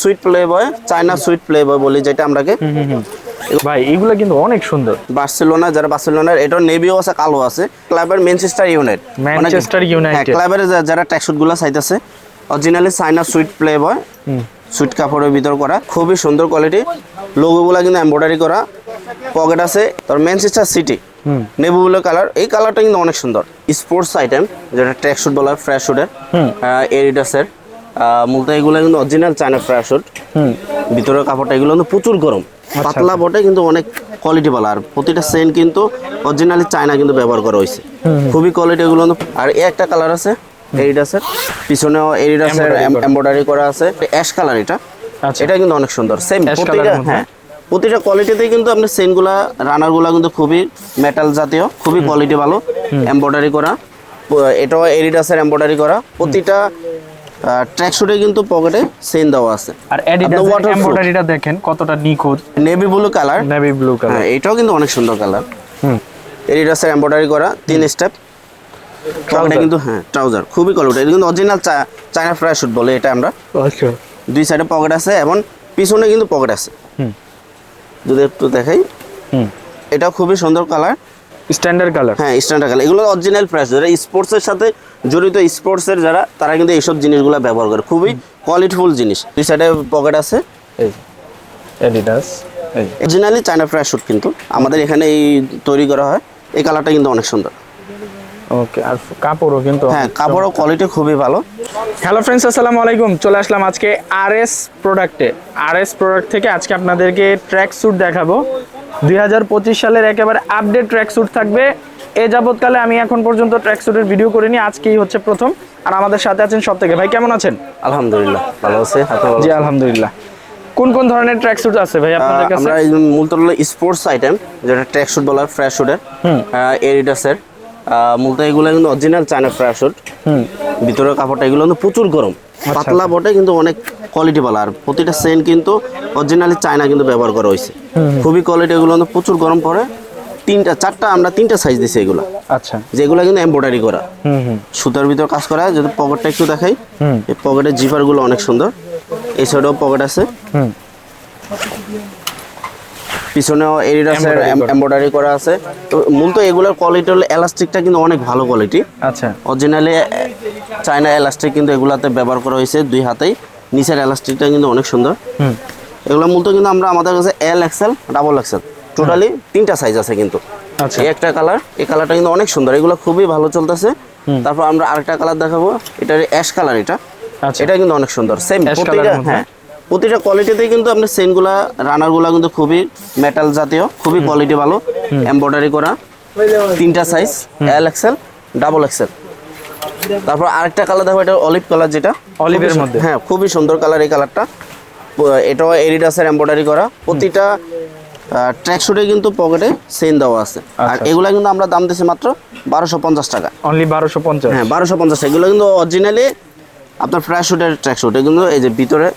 Sweet Playboy China sweet Playboy বলি যেটা আমরাকে। ভাই এগুলো কিন্তু অনেক সুন্দর। বার্সেলোনা যারা বার্সেলোনার এটা নেভিও আছে কালো আছে। ক্লাবের ম্যানচেস্টার ইউনাইট ম্যানচেস্টার ইউনাইটেড ক্লাবের যারা ট্র্যাকশুটগুলো চাইতেছে originally China sweet Playboy sweet কাপড়ের ভিতর করা খুবই সুন্দর কোয়ালিটি লোগোগুলো কিন্তু এমব্রয়ডারি করা পকেট আছে তোর Manchester City navy blue colour এই কালারটা কিন্তু অনেক সুন্দর। স্পোর্টস আইটেম যেটা ট্র্যাক শুট বলা হয় ফ্রেশ শুটের হুম। এরিডাসের মূলত এগুলো কিন্তু অরিজিনাল চায়না ফ্রেশ শুট হুম। ভিতরের কাপড়টা এগুলো কিন্তু প্রচুর গরম। পাতলা বটে কিন্তু অনেক কোয়ালিটি ভালো। আর প্রতিটা সেন্ট কিন্তু অরিজিনালি চায়না কিন্তু ব্যবহার করা হয়েছে। খুবই কোয়ালিটি এগুলো আর একটা কালার আছে এরিডাসের পিছনেও এরিডাসের। এমব্রয়ডারি করা। আছে। অ্যাশ কালার এটা। আচ্ছা। এটা কিন্তু অনেক সুন্দর। সেম প্রতিটা হ্যাঁ প্রতিটা কোয়ালিটিতে কিন্তু আপনার সেনগুলা রানারগুলা কিন্তু খুবই মেটাল জাতীয় খুবই কোয়ালিটি ভালো। এমব্রয়ডারি করা। এটাও এডিডাসের এমব্রয়ডারি করা। প্রতিটা ট্র্যাক শুটে কিন্তু পকেটে সেন দেওয়া আছে। আর অ্যাডিডাস এমব্রয়ডারিটা দেখেন কতটা নিখুঁত। Navy blue colour navy blue colour এটাও কিন্তু অনেক সুন্দর কালার হুম। এডিডাসের এমব্রয়ডারি করা তিন স্টেপ পকেটে কিন্তু হ্যাঁ ট্রাউজার খুবই কোয়ালিটি এটা কিন্তু অরিজিনাল চায়না ফ্রাই শুট বলে এটা আমরা। আচ্ছা। দুই সাইডে পকেট আছে এবং পিছনে কিন্তু পকেট আছে। হুম। যদি একটু দেখাই। হুম। এটাও খুবই সুন্দর কালার স্ট্যান্ডার্ড কালার হ্যাঁ স্ট্যান্ডার্ড কালার এগুলো অরিজিনাল প্রাইস যারা স্পোর্টসের সাথে জড়িত স্পোর্টসের যারা তারা কিন্তু এইসব জিনিসগুলো ব্যবহার করে। খুবই কোয়ালিটিফুল জিনিস। দুই সাইডে পকেট আছে এই। অ্যাডিডাস এই। অরিজিনালি চায়না ফ্রাই শুট কিন্তু। আমাদের এখানে এই তৈরি করা হয়। এই কালারটা কিন্তু অনেক সুন্দর। ওকে আর কাপড়ও কিন্তু হ্যাঁ কাপড়ও কোয়ালিটি খুবই ভালো। হ্যালো ফ্রেন্ডস আসসালামু আলাইকুম। চলে আসলাম আজকে আর এস প্রোডাক্টে আর এস প্রোডাক্ট থেকে আজকে আপনাদেরকে ট্র্যাক স্যুট দেখাবো। দুই হাজার পঁচিশ সালের একেবারে আপডেট ট্র্যাক স্যুট থাকবে। এ যাবৎকালে আমি এখন পর্যন্ত ট্র্যাক স্যুটের ভিডিও করিনি আজকেই হচ্ছে প্রথম। আর আমাদের সাথে আছেন সব থেকে ভাই কেমন আছেন? আলহামদুলিল্লাহ ভালো আছে। জি আলহামদুলিল্লাহ। কোন কোন ধরনের ট্র্যাক স্যুট আছে ভাই আপনাদের কাছে? আমরা এই মূলত হলো স্পোর্টস আইটেম যেটা ট্র্যাক শুট বলা হয় ফ্রেশ শুটের হুম। এরিডাসের মূলত এগুলো কিন্তু অরিজিনাল চায়না ফ্রেশ শুট হুম। ভিতরের কাপড়টা এগুলো কিন্তু প্রচুর গরম। পাতলা বটে কিন্তু অনেক কোয়ালিটি ভালো। আর প্রতিটা সেন্ট কিন্তু অরিজিনালি চায়না কিন্তু ব্যবহার করা হয়েছে। খুবই কোয়ালিটি এগুলো প্রচুর গরম পড়ে। তিনটা চারটা আমরা তিনটা সাইজ দিছি এগুলো। আচ্ছা। যেগুলো কিন্তু এমব্রয়ডারি করা। সুতার ভিতর কাজ করা যদি পকেটটা একটু দেখাই। এই পকেটের জিপারগুলো অনেক সুন্দর। এই সাইডেও পকেট আছে পিছনেও করা। এমব্রয়ডারি করা আছে। তো মূলত এগুলোর কোয়ালিটি হলো এলাস্টিকটা কিন্তু অনেক ভালো কোয়ালিটি আচ্ছা। অরিজিনালি চায়না এলাস্টিক কিন্তু এগুলাতে ব্যবহার করা হয়েছে দুই হাতেই। নিচের এলাস্টিকটা কিন্তু অনেক সুন্দর। এগুলো মূলত কিন্তু আমরা আমাদের কাছে L XL double XL totally তিনটা সাইজ আছে কিন্তু। আচ্ছা। একটা কালার এই কালারটা কিন্তু অনেক সুন্দর এগুলো খুবই ভালো চলতেছে। তারপর আমরা আরেকটা কালার দেখাবো এটা অ্যাশ কালার এটা। আচ্ছা। এটা কিন্তু অনেক সুন্দর সেম প্রতিটা হ্যাঁ প্রতিটা কোয়ালিটিতে কিন্তু আপনার সেনগুলা রানারগুলা কিন্তু খুবই মেটাল জাতীয় খুবই কোয়ালিটি ভালো এমব্রয়ডারি করা। তিনটা size L XL double XL তারপর আরেকটা কালার দেখো এটা অলিভ কালার যেটা। সু- মধ্যে? হ্যাঁ খুবই সুন্দর কালার এই কালারটা এটাও এরিডাসের এমব্রয়ডারি করা। প্রতিটা ট্র্যাক শুটে কিন্তু পকেটে সেন দেওয়া আছে। আর আচ্ছা। এগুলা কিন্তু আমরা দাম দিছি মাত্র বারোশো পঞ্চাশ টাকা। অনলি বারোশো পঞ্চাশ? হ্যাঁ বারোশো পঞ্চাশ। এগুলো কিন্তু অরিজিনালি আপনার ফ্রেশ শুটের ট্র্যাক শুট কিন্তু এই যে ভিতরে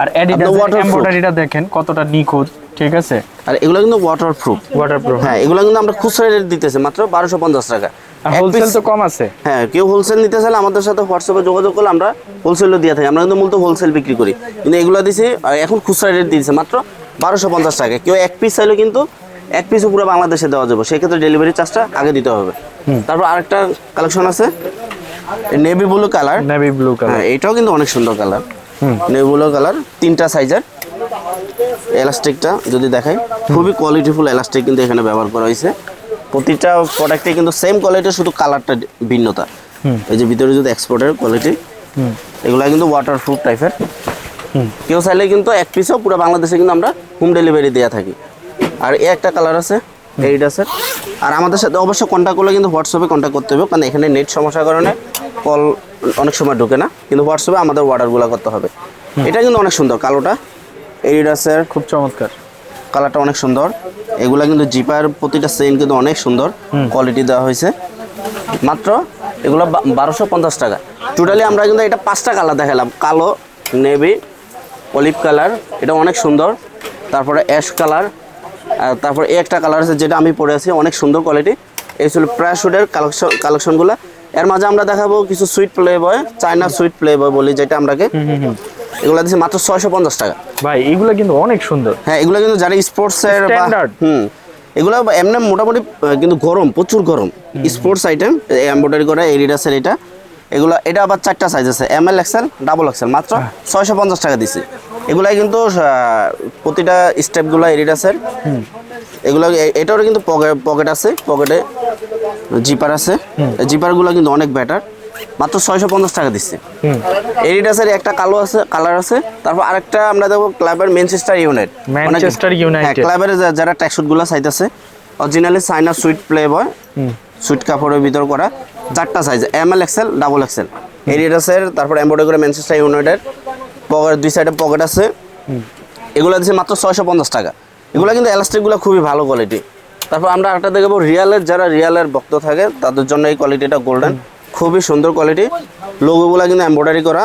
আর অ্যাডিডাস। এমব্রয়ডারিটা দেখেন কতটা নিখুঁত ঠিক আছে? আর এগুলো কিন্তু ওয়াটার প্রুফ ওয়াটারপ্রুফ হ্যাঁ এগুলো কিন্তু আমরা খুচরা রেট দিতেছি মাত্র বারোশো পঞ্চাশ টাকা। আর হোলসেল তো কম আছে? হ্যাঁ কেউ হোলসেল নিতে চাইলে আমাদের সাথে হোয়াটসঅ্যাপে যোগাযোগ করলে আমরা হোলসেলও দিয়ে থাকি। আমরা কিন্তু মূলত হোলসেল বিক্রি করি। কিন্তু এগুলো দিছি আর এখন খুচরা রেট দিয়েছে মাত্র বারোশো পঞ্চাশ টাকা। কেউ এক পিস চাইলেও কিন্তু এক পিসও পুরো বাংলাদেশে দেওয়া যাবে। সেক্ষেত্রে ডেলিভারি চার্জটা আগে দিতে হবে। তারপর আরেকটা কালেকশন আছে navy blue colour navy blue colour এটাও কিন্তু অনেক সুন্দর কালার হুম। কালার তিনটা সাইজের এলাস্টিকটা যদি দেখাই খুবই কোয়ালিটিফুল এলাস্টিক কিন্তু এখানে ব্যবহার করা হয়েছে। প্রতিটা প্রোডাক্টে কিন্তু সেম কোয়ালিটি শুধু কালারটা ভিন্নতা। এই যে ভিতরে যদি এক্সপোর্টের কোয়ালিটি হুম। এগুলো কিন্তু ওয়াটার প্রুফ টাইপের কেউ চাইলে কিন্তু এক পিসও পুরো বাংলাদেশে কিন্তু আমরা হোম ডেলিভারি দেওয়া থাকি। আর এই একটা কালার আছে এইডাসের আর আমাদের সাথে অবশ্যই কন্ট্যাক্ট করলে কিন্তু হোয়াটসঅ্যাপে কন্ট্যাক্ট করতে হবে কারণ এখানে নেট সমস্যার কারণে কল অনেক সময় ঢোকে না কিন্তু হোয়াটসঅ্যাপে আমাদের অর্ডারগুলো করতে হবে। এটা কিন্তু অনেক সুন্দর কালোটা এডিডাসের খুব চমৎকার। কালারটা অনেক সুন্দর। এগুলা কিন্তু জিপার প্রতিটা সেন কিন্তু অনেক সুন্দর কোয়ালিটি দেওয়া হয়েছে। মাত্র এগুলো বারোশো পঞ্চাশ টাকা। টোটালি আমরা কিন্তু এটা পাঁচটা কালার দেখালাম কালো নেভি অলিভ কালার এটা অনেক সুন্দর। তারপরে অ্যাশ কালার তারপরে একটা কালার আছে যেটা আমি পরে আছি অনেক সুন্দর কোয়ালিটি। এই ছিল প্রায় শুটের কালেকশন কালেকশনগুলো। এর মাঝে আমরা দেখাবো কিছু sweet Playboy China sweet Playboy বলি যেটা আমরাকে। এগুলো দিচ্ছে মাত্র ছয়শো পঞ্চাশ টাকা। ভাই এগুলো কিন্তু অনেক সুন্দর। হ্যাঁ এগুলো কিন্তু যারা স্পোর্টসের Standard। হুম। এগুলো এমনি মোটামুটি কিন্তু গরম প্রচুর গরম। স্পোর্টস আইটেম এমব্রয়ডারি করা এডিডাসের এটা। এগুলো এটা আবার চারটা সাইজ আছে M L XL double XL মাত্র ছয়শো পঞ্চাশ টাকা দিছি। এগুলাই কিন্তু প্রতিটা স্টেপগুলো এডিডাসের এগুলো এটারও কিন্তু পকেট পকেট আছে পকেটে জিপার আছে। জিপার জিপারগুলো কিন্তু অনেক বেটার মাত্র ছয়শো পঞ্চাশ টাকা দিচ্ছে। এডিডাসের একটা কালো আছে কালার আছে। তারপর আরেকটা আমরা দেখব ক্লাবের ম্যানচেস্টার ইউনাইট ম্যানচেস্টার ইউনাইটেড ক্লাবের যারা ট্যাক্সুটগুলো চাইতেছে originally China sweet Playboy sweet কাপড়ের ভিতর করা চারটা size M L XL double XL এডিডাসের তারপর এমব্রয়ডারি করে ম্যানচেস্টার ইউনাইটেড পকেট দুই সাইডে পকেট আছে। এগুলো দিচ্ছে মাত্র ছয়শো পঞ্চাশ টাকা। এগুলো কিন্তু এলাস্টিকগুলো খুবই ভালো কোয়ালিটি তারপর আমরা একটা দেখব রিয়ালের যারা রিয়ালের ভক্ত থাকে তাদের জন্য এই কোয়ালিটিটা গোল্ডেন খুবই সুন্দর কোয়ালিটি লোগোগুলো কিন্তু এমব্রয়ডারি করা।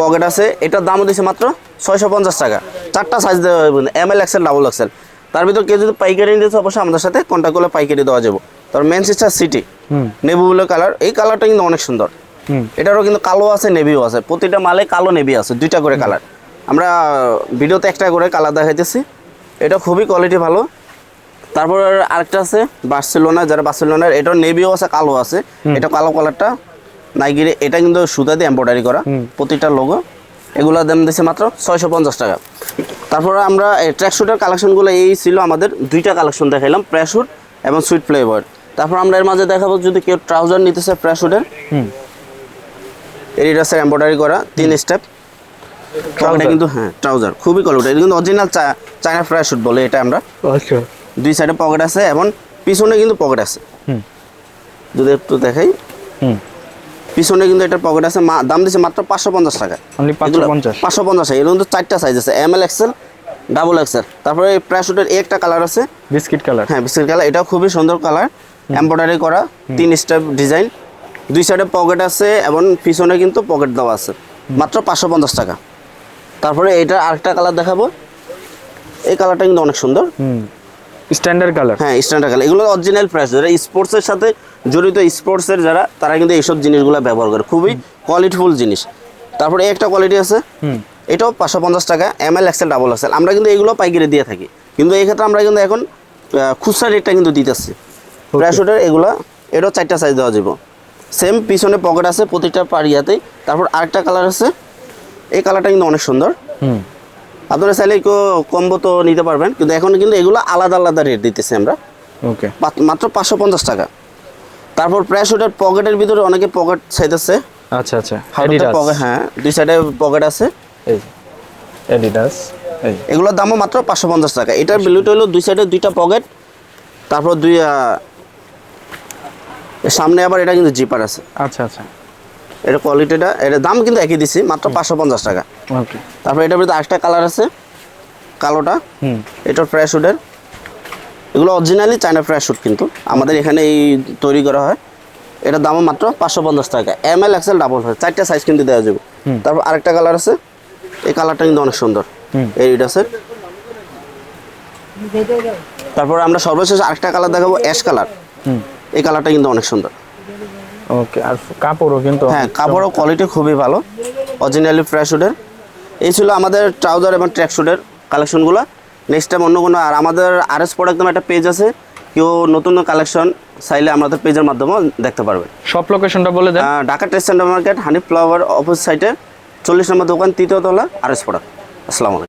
পকেট আছে। এটার দামও দিচ্ছে মাত্র ছয়শো পঞ্চাশ টাকা। চারটা সাইজ দেওয়া হবে M L XL double XL তার ভিতর কেউ যদি পাইকারি নিতে অবশ্যই আমাদের সাথে কন্ট্যাক্ট করলে পাইকারি দেওয়া যাবে। তারপর ম্যানচেস্টার সিটি হুম। নেভি ব্লু কালার এই কালারটা কিন্তু অনেক সুন্দর। হুম। এটারও কিন্তু কালো আছে নেভিও আছে। প্রতিটা মালে কালো নেভি আছে দুইটা করে কালার আমরা ভিডিওতে একটা করে কালার দেখাইতেছি। এটা খুবই কোয়ালিটি ভালো। তারপর আরেকটা আছে বার্সেলোনা যারা বার্সেলোনার এটা নেভিও আছে কালো আছে। এটা কালো কালারটা নাইগিরে এটা কিন্তু সুতা দিয়ে এম্ব্রয়ডারি করা প্রতিটা লোগো এগুলো দাম দিচ্ছে মাত্র ছয়শো পঞ্চাশ টাকা। তারপর আমরা ট্র্যাকশুটের কালেকশনগুলো এই ছিল আমাদের দুইটা কালেকশন দেখাইলাম প্রেশুট এবং সুইট ফ্লেভার তারপর আমরা এর মাঝে দেখাবো যদি কেউ ট্রাউজার নিতেছে প্রেশুটের হুম। এডিডাসের এমব্রয়ডারি করা তিন স্টেপ কিন্তু হ্যাঁ ট্রাউজার খুবই কোয়ালিটি এটা কিন্তু অরিজিনাল চায়না ফ্রাই শুট বলে এটা আমরা। আচ্ছা। দুই সাইডে পকেট আছে এবং পিছনে কিন্তু পকেট আছে। হুম। যদি একটু দেখাই। হুম। পিছনে কিন্তু এটা পকেট আছে দাম দিচ্ছে মাত্র পাঁচশো পঞ্চাশ টাকা। পাঁচশো পঞ্চাশ। এর কিন্তু চারটা সাইজ আছে M L XL double XL তারপরে এই প্রায় একটা কালার আছে। বিস্কিট কালার হ্যাঁ বিস্কিট কালার এটাও খুবই সুন্দর কালার এমব্রয়ডারি করা তিন স্টেপ ডিজাইন দুই সাইডে পকেট আছে এবং পিছনে কিন্তু পকেট দেওয়া আছে। মাত্র পাঁচশো পঞ্চাশ টাকা। তারপরে এটা আরেকটা কালার দেখাবো। এই কালারটা কিন্তু অনেক সুন্দর। হুম। স্ট্যান্ডার্ড কালার হ্যাঁ স্ট্যান্ডার্ড কালার এগুলো অরিজিনাল প্রাইস যারা স্পোর্টসের সাথে জড়িত স্পোর্টসের যারা তারা কিন্তু এইসব জিনিসগুলো ব্যবহার করে। খুবই কোয়ালিটিফুল জিনিস। তারপরে এই একটা কোয়ালিটি আছে। হুম। এটাও পাঁচশো পঞ্চাশ টাকা M L XL double XL আমরা কিন্তু এগুলো পাইকারি দিয়ে থাকি। কিন্তু এই ক্ষেত্রে আমরা কিন্তু এখন খুচরা রেটটা কিন্তু দিতেছি প্রাইসোটের এগুলো এটাও চারটা সাইজ দেওয়া যাব। সেম পিছনে পকেট আছে প্রতিটা পাড়িয়াতেই। তারপর আরেকটা কালার আছে। এই কালারটা কিন্তু অনেক সুন্দর। হুম। আপনারা চাইলে কম্বো তো নিতে পারবেন কিন্তু এখন কিন্তু এগুলো আলাদা আলাদা রেট দিতেছি আমরা। ওকে মাত্র পাঁচশো পঞ্চাশ টাকা। তারপর প্রায় প্রাইসোটের পকেটের ভিতরে অনেকে পকেট চাইতেছে। আচ্ছা আচ্ছা। পকেট হ্যাঁ দুই সাইডে পকেট আছে। এই অ্যাডিডাস এগুলোর দামও মাত্র পাঁচশো পঞ্চাশ টাকা। এটার ভ্যালুটা হলো দুই সাইডে দুইটা পকেট তারপর দুই সামনে আবার এটা কিন্তু জিপার আছে। আচ্ছা আচ্ছা। এটা কোয়ালিটিটা এটার দাম কিন্তু একই দিছি মাত্র পাঁচশো পঞ্চাশ টাকা। ওকে তারপর এটার ভিতরে আরেকটা কালার আছে কালোটা। হুম। এটার ফ্রেশ শুটের এগুলো অরিজিনালি চায়না ফ্রেশ শুট কিন্তু। আমাদের এখানে এই তৈরি করা হয়। এটার দামও মাত্র পাঁচশো পঞ্চাশ টাকা। এম এল এক্সেল ডাবল হয় চারটা সাইজ কিন্তু দেওয়া যাবে। তারপর আরেকটা কালার আছে। এই কালারটা কিন্তু অনেক সুন্দর। এই এডিডাসের তারপর আমরা সর্বশেষ আরেকটা কালার দেখাবো অ্যাশ কালার হুম। এই কালারটা কিন্তু অনেক সুন্দর। ওকে আর কাপড়ও কিন্তু হ্যাঁ কাপড়ও কোয়ালিটি খুবই ভালো। অরিজিনালি ফ্রেশ শুটের এই ছিল আমাদের ট্রাউজার এবং ট্র্যাক শুটের কালেকশনগুলো নেক্সট টাইম অন্য কোনো আর আমাদের আর এস প্রোডাক্ট একটা পেজ আছে। কেউ নতুন কালেকশন চাইলে আমাদের পেজের মাধ্যমেও দেখতে পারবে। সব লোকেশনটা বলে দেন। Dhaka test centre market honey flower opposite সাইডে চল্লিশ নম্বর দোকান তৃতীয় তলা আর এস প্রোডাক্ট আসসালামু আলাইকুম।